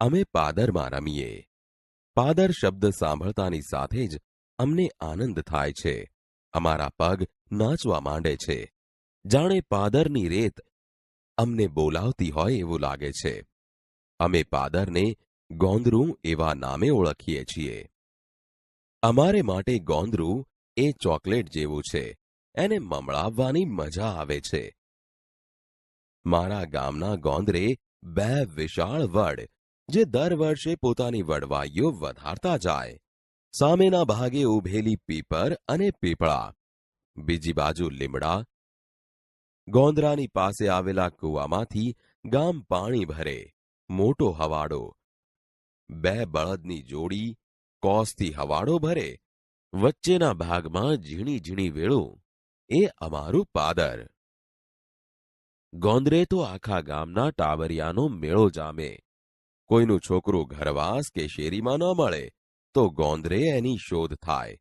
અમે પાદરમાં રમીએ. પાદર શબ્દ સાંભળતાની સાથે જ અમને આનંદ થાય છે. અમારા પગ નાચવા માંડે છે. જાણે પાદરની રેત અમને બોલાવતી હોય એવું લાગે છે. અમે પાદરને ગોંદરું એવા નામે ઓળખીએ છીએ. અમારે માટે ગોંદરું એ ચોકલેટ જેવું છે. એને મમળાવવાની મજા આવે છે. મારા ગામના ગોંદરે બે વિશાળ વડ જે દર વર્ષે પોતાની વડવાઈઓ વધારતા જાય. સામેના ભાગે ઉભેલી પીપર અને પીપળા. બીજી બાજુ લીમડા. ગોંદરાની પાસે આવેલા કૂવામાંથી ગામ પાણી ભરે, મોટો હવાડો. બે બળદની જોડી કોસથી હવાડો ભરે, વચ્ચેના ભાગમાં ઝીણી ઝીણી વેળું. એ અમારું પાદર. ગોંદરે તો આખા ગામના ટાવરિયાનો મેળો જામે. કોઈનું છોકરું ઘરવાસ કે શેરીમાં ન મળે, તો ગોંદરે એની શોધ થાય.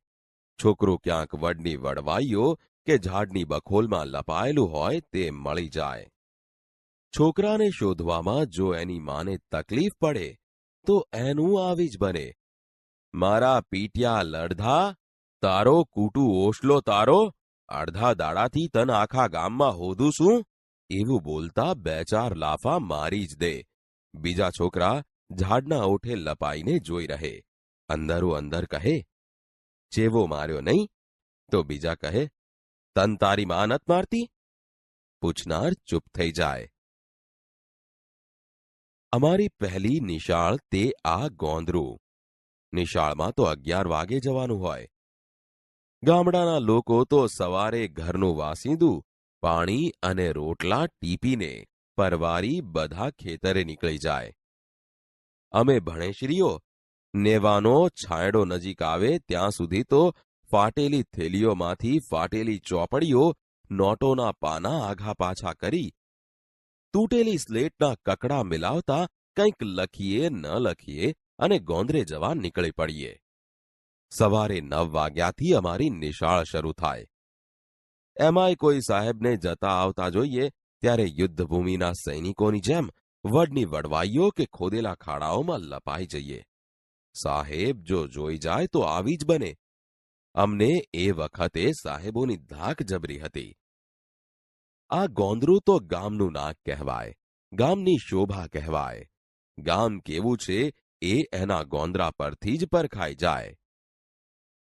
છોકરું ક્યાંક વડની વડવાઈઓ કે ઝાડની બખોલમાં લપાયેલું હોય તે મળી જાય. છોકરાને શોધવામાં જો એની માને તકલીફ પડે, તો એનું આવી જ બને. મારા પીટિયા લડધા, તારો કૂટુ ઓશલો તારો, અડધા દાડાથી તન આખા ગામમાં હોધું શું? એવું બોલતા બે ચાર લાફા મારી જ દે. બીજા છોકરા ઝાડના ઓઠે લપાઈને જોઈ રહે. અંદરો અંદર કહે, ચેવો માર્યો નહીં? તો બીજા કહે, તન તારી માં નત મારતી? પૂછનાર ચૂપ થઈ જાય. અમારી પહેલી નિશાળ તે આ ગોંદરું. નિશાળમાં તો અગિયાર વાગે જવાનું હોય. ગામડાના લોકો તો સવારે ઘરનું વાસીદું, પાણી અને રોટલા ટીપીને પરવારી બધા ખેતરે નીકળી જાય. અમે ભણેશ્રીઓ, નેવાનો છાંયડો નજીક આવે ત્યાં સુધી તો ફાટેલી થેલીઓમાંથી ફાટેલી ચોપડીઓ નોટોના પાના આઘા પાછા કરી, તૂટેલી સ્લેટના કકડા મિલાવતા કંઈક લખીએ ન લખીએ અને ગોંદરે જવા નીકળી પડીએ. સવારે નવ વાગ્યાથી અમારી નિશાળ શરૂ થાય. એમાંય કોઈ સાહેબને જતા આવતા જોઈએ ત્યારે યુદ્ધભૂમિના સૈનિકોની જેમ વડની વડવાઈઓ કે ખોદેલા ખાડાઓમાં લપાઈ જઈએ. સાહેબ, જો જોઈ જાય તો આવી જ બને. અમને એ વખતે સાહેબોની ધાક જબરી હતી. આ ગોંદરું તો ગામનું નાક કહેવાય, ગામની શોભા કહેવાય. ગામ કેવું છે એ એના ગોંદરા પરથી જ પરખાઈ જાય.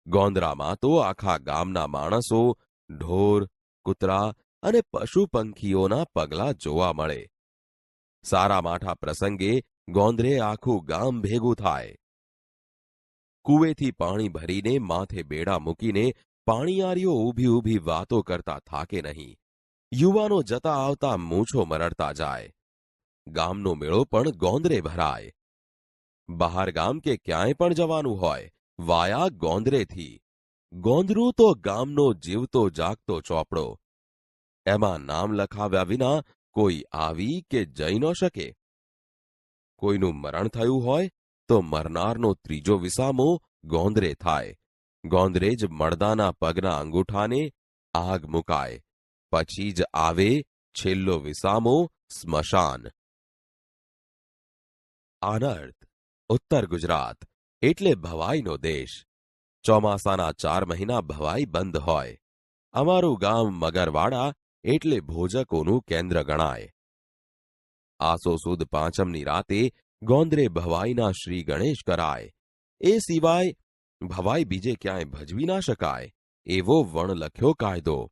ગોંદરામાં તો આખા ગામના માણસો ઢોર, કૂતરા અને પશુ પંખીઓના પગલા જોવા મળે. સારા માઠા પ્રસંગે ગોંદરે આખું ગામ ભેગું થાય. કુવેથી પાણી ભરીને માથે બેડા મૂકીને પાણીયારીઓ ઊભી ઊભી વાતો કરતા થાકે નહીં. યુવાનો જતા આવતા મૂછો મરડતા જાય. ગામનો મેળો પણ ગોંદરે ભરાય. બહાર ગામ કે ક્યાંય પણ જવાનું હોય, વાયા ગોંદરેથી. ગોંદરું તો ગામનો જીવતો જાગતો ચોપડો. એમાં નામ લખાવ્યા વિના કોઈ આવી કે જઈ ન શકે. કોઈનું મરણ થયું હોય તો મરનારનો ત્રીજો વિસામો ગોંદરે થાય. ગોંદરે જ મળદાના પગના અંગૂઠાને આગ મુકાય. પછી જ આવે છેલ્લો વિસામો સ્મશાન. આનર્થ ઉત્તર ગુજરાત, એટલે ભવાઈનો દેશ. ચોમાસાના ચાર મહિના ભવાઈ બંધ હોય. અમારું ગામ મગરવાડા એટલે ભોજકોનું કેન્દ્ર ગણાય. આસો સુદ પાંચમની રાતે ગોંદરે ભવાઈના શ્રી ગણેશ કરાય. એ સિવાય ભવાઈ બીજે ક્યાંય ભજવી ના શકાય, એવો વણ લખ્યો કાયદો.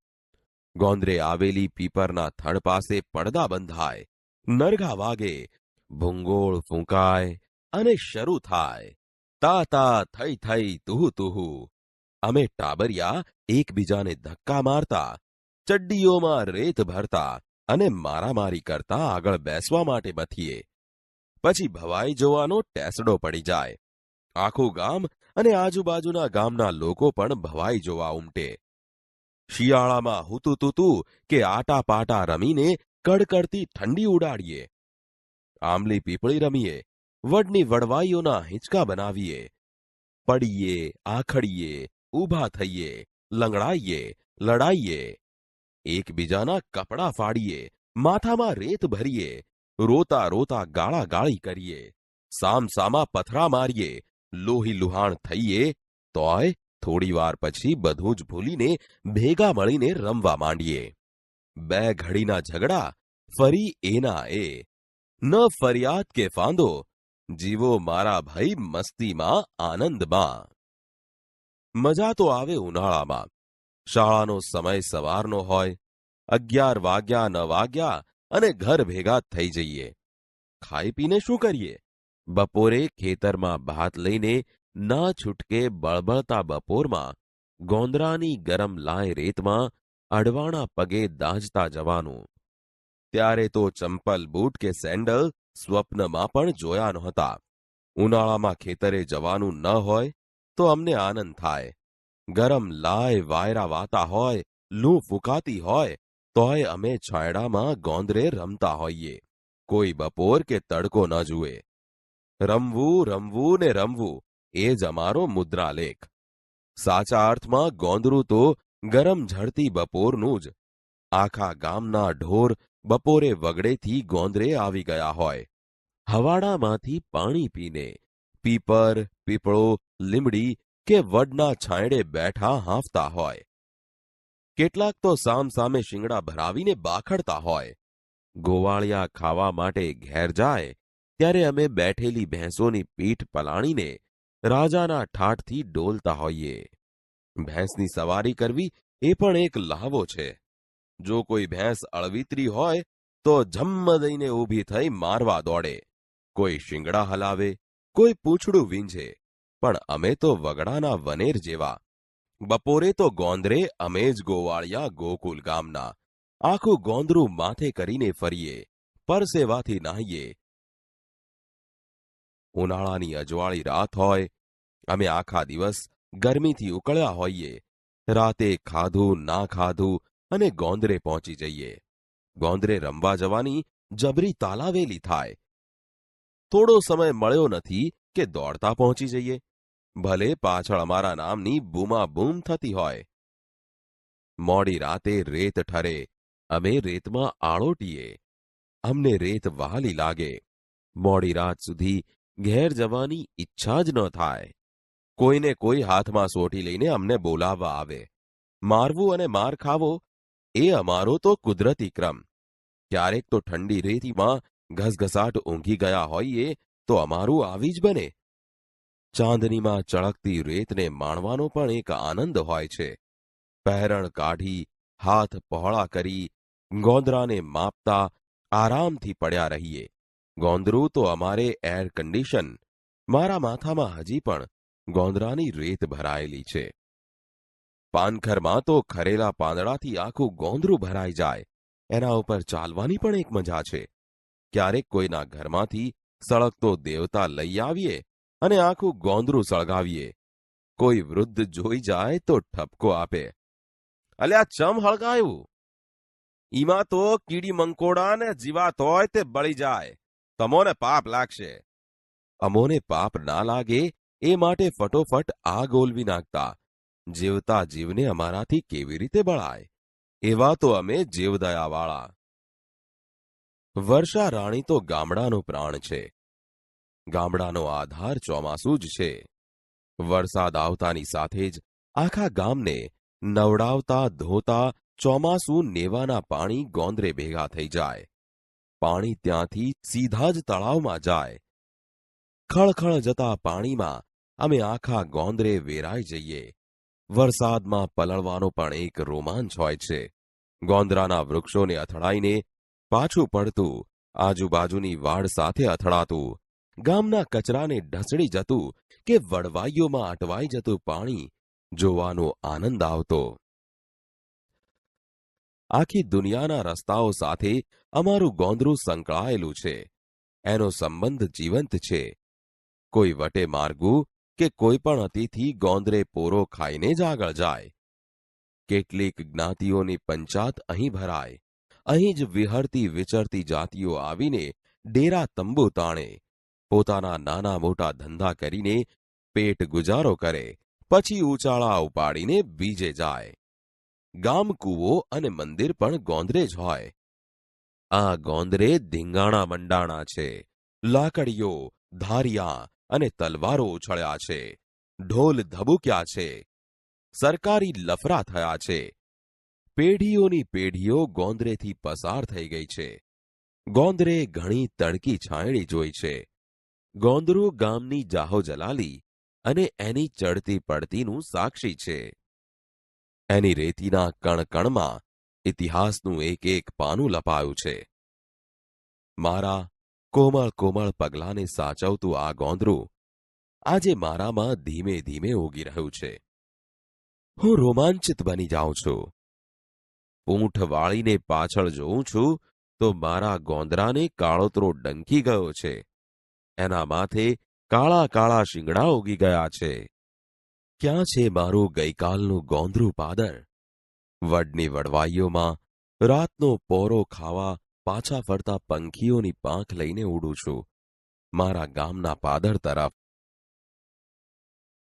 ગોંદરે આવેલી પીપરના થડ પાસે પડદા બંધાય, નરઘા વાગે, ભૂંગોળ ફૂંકાય અને શરૂ થાય. તા તા થઈ થઈ તુહુ તુહુ. અમે ટાબરિયા એકબીજાને ધક્કા મારતા ચડ્ડીઓમાં રેત ભરતા અને મારામારી કરતા આગળ બેસવા માટે બથીએ. પછી ભવાઈ જોવાનો ટેસડો પડી જાય. આખું ગામ અને આજુબાજુના ગામના લોકો પણ ભવાઈ જોવા ઉમટે. શિયાળામાં હુતુ તુતુ કે આટા પાટા રમીને કડકડતી ઠંડી ઉડાડીએ. આંબલી પીપળી રમીએ, વડની વડવાઈઓના હિંચકા બનાવીએ. પડીએ, આખડીએ, ઊભા થઈએ, લંગડાઈએ, લડાઈએ એકબીજાના કપડાં ફાડીએ, માથામાં રેત ભરીએ રોતા રોતા ગાળા ગાળી કરીએ, સામસામા પથરા મારીએ લોહી લુહાણ થઈએ, તોય થોડીવાર પછી બધું જ ભૂલીને ભેગા મળીને રમવા માંડીએ. બે ઘડીના ઝઘડા ફરી એના એ. ન ફરિયાદ કે ફાંદો, જીવો મારા ભાઈ મસ્તીમાં આનંદમાં. મજા તો આવે ઉનાળામાં શાળાનો સમય સવારનો હોય, અગિયાર વાગ્યા ન વાગ્યા અને ઘર ભેગા થઈ જઈએ. ખાઈ પીને શું કરીએ? બપોરે ખેતરમાં ભાત લઈને ના છૂટકે બળબળતા બપોરમાં ગોંદરાની ગરમ લાય રેતમાં અડવાણા પગે દાજતા જવાનું. ત્યારે તો ચંપલ બૂટ કે સેન્ડલ સ્વપ્નમાં પણ જોયા નહોતા. ઉનાળામાં ખેતરે જવાનું ન હોય તો અમને આનંદ થાય. ગરમ લાય વાયરા વાતા હોય, લૂં ફૂંકાતી હોય, તોય અમે છાંયડામાં ગોંદરે રમતા હોઈએ. કોઈ બપોર કે તડકો ન જુએ. રમવું રમવું ને રમવું, એ જ અમારો મુદ્રાલેખ. સાચા અર્થમાં ગોંદરું તો ગરમ ઝડતી બપોરનું જ. આખા ગામના ઢોર બપોરે વગડેથી ગોંદરે આવી ગયા હોય. હવાડામાંથી પાણી પીને, પીપર, પીપળો, લીમડી કે વડના છાંયડે બેઠા હાંફતા હોય. કેટલાક તો સામસામે શિંગડા ભરાવીને બાખડતા હોય. ગોવાળિયા ખાવા માટે ઘેર જાય, ત્યારે અમે બેઠેલી ભેંસોની પીઠ પલાણીને રાજાના ઠાઠથી ડોલતા હોઈએ. ભેંસની સવારી કરવી એ પણ એક લહાવો છે. જો કોઈ ભેંસ અળવિતરી હોય, તો જમ્મ દઈને ઊભી થઈ મારવા દોડે. કોઈ શિંગડા હલાવે, કોઈ પૂંછડું વીંઝે પણ અમે તો વગડાના વનેર જેવા. બપોરે તો ગોંદરે અમે જ ગોવાળિયા, ગોકુલ ગામના. આખું ગોંદરું માથે કરીને ફરીએ, પરસેવાથી નાહીએ. ઉનાળાની અજવાળી રાત હોય, અમે આખા દિવસ ગરમીથી ઉકળ્યા હોઈએ. રાતે ખાધું, ના ખાધું અને ગોંદરે પહોંચી જઈએ. ગોંદરે રમવા જવાની જબરી તાલાવેલી થાય. થોડો સમય મળ્યો નથી કે દોડતા પહોંચી જઈએ. ભલે પાછળ અમારા નામની બૂમાબૂમ થતી હોય. મોડી રાતે રેત ઠરે, અમે રેતમાં આળોટીએ. અમને રેત વહાલી લાગે. મોડી રાત સુધી ઘેર જવાની ઈચ્છા જ ન થાય. કોઈને કોઈ હાથમાં સોટી લઈને અમને બોલાવવા આવે. મારવું અને માર ખાવો, એ અમારો તો કુદરતી ક્રમ. ક્યારેક તો ઠંડી રેતીમાં ઘસઘસાટ ઊંઘી ગયા હોઈએ, તો અમારું આવી જ બને. ચાંદનીમાં ચળકતી રેતને માણવાનો પણ એક આનંદ હોય છે. પહેરણ કાઢી, હાથ પહોળા કરી, ગોંદરાને માપતા આરામથી પડ્યા રહીએ. ગોંદરું તો અમારે એર કન્ડિશન મારા માથામાં હજી પણ ગોંદરાની રેત ભરાયેલી છે. પાનખરમાં તો ખરેલા પાંદડાથી આખું ગોંદરું ભરાઈ જાય. એના ઉપર ચાલવાની પણ એક મજા છે. ક્યારેક કોઈના ઘરમાંથી સળગતો દેવતા લઈ આવીએ અને આખું ગોંદરું સળગાવીએ. કોઈ વૃદ્ધ જોઈ જાય તો ઠપકો આપે. અલ્યા ચમ હળગાયું? ઈમાં તો કીડી મંકોડા ને જીવાત હોય તે બળી જાય. તમોને પાપ લાગશે. અમોને પાપ ના લાગે એ માટે ફટોફટ આગ ઓલવી નાખતા. જીવતા જીવને અમારાથી કેવી રીતે બળાય? એવા તો અમે જીવદયાવાળા. વર્ષા રાણી તો ગામડાનું પ્રાણ છે. ગામડાનો આધાર ચોમાસું જ છે. વરસાદ આવતાની સાથે જ આખા ગામને નવડાવતા ધોતા ચોમાસું નેવાના પાણી ગોંદરે ભેગા થઈ જાય. પાણી ત્યાંથી સીધા જ તળાવમાં જાય. ખળખળ જતા પાણીમાં અમે આખા ગોંદરે વેરાઈ જઈએ. વરસાદમાં પલળવાનો પણ એક રોમાંચ હોય છે. ગોંદરાના વૃક્ષોને અથડાઈને પાછું પડતું, આજુબાજુની વાડ સાથે અથડાતું ગામના કચરાને ઢસડી જતું કે વડવાઈઓમાં અટવાઈ જતું પાણી જોવાનો આનંદ આવતો. આખી દુનિયાના રસ્તાઓ સાથે અમારું ગોંદરું સંકળાયેલું છે. એનો સંબંધ જીવંત છે. કોઈ વટે માર્ગું કે કોઈ પણ અતિથિ ગોંદરે પોરો ખાઈને જ આગળ જાય. કેટલીક જ્ઞાતિઓની પંચાત અહીં ભરાય. અહીં જ વિહરતી વિચરતી જાતિઓ આવીને ડેરા તંબુ તાણે પોતાના નાના મોટા ધંધા કરીને પેટ ગુજારો કરે, પછી ઉચાળા ઉપાડીને બીજે જાય. ગામ કૂવો અને મંદિર પણ ગોંદરે જ હોય. આ ગોંદરે ધીંગાણા મંડાણા છે, લાકડીઓ, ધારિયા અને તલવારો ઉછળ્યા છે, ઢોલ ધબુક્યા છે, સરકારી લફરા થયા છે. પેઢીઓની પેઢીઓ ગોંદરેથી પસાર થઈ ગઈ છે. ગોંદરે ઘણી તડકી છાંયડી જોઈ છે. ગોંદરું ગામની જાહો જલાલી અને એની ચડતી પડતીનું સાક્ષી છે. એની રેતીના કણકણમાં ઇતિહાસનું એક એક પાનું લપાયું છે. મારા કોમળ કોમળ પગલાંને સાચવતું આ ગોંદરુ આજે મારામાં ધીમે ધીમે ઉગી રહ્યું છે. હું રોમાંચિત બની જાઉં છું. ઊંઠ વાળીને પાછળ જોઉં છું તો મારા ગોંદરાને કાળોતરો ડંકી ગયો છે. એના કાળા કાળા શિંગડા ઉગી ગયા છે. ક્યાં છે મારું ગઈકાલનું ગોંદરું પાદર? વડની વડવાઈઓમાં રાતનો પોરો ખાવા પાછા ફરતા પંખીઓની પાંખ લઈને ઉડું છું. મારા ગામના પાદર તરફ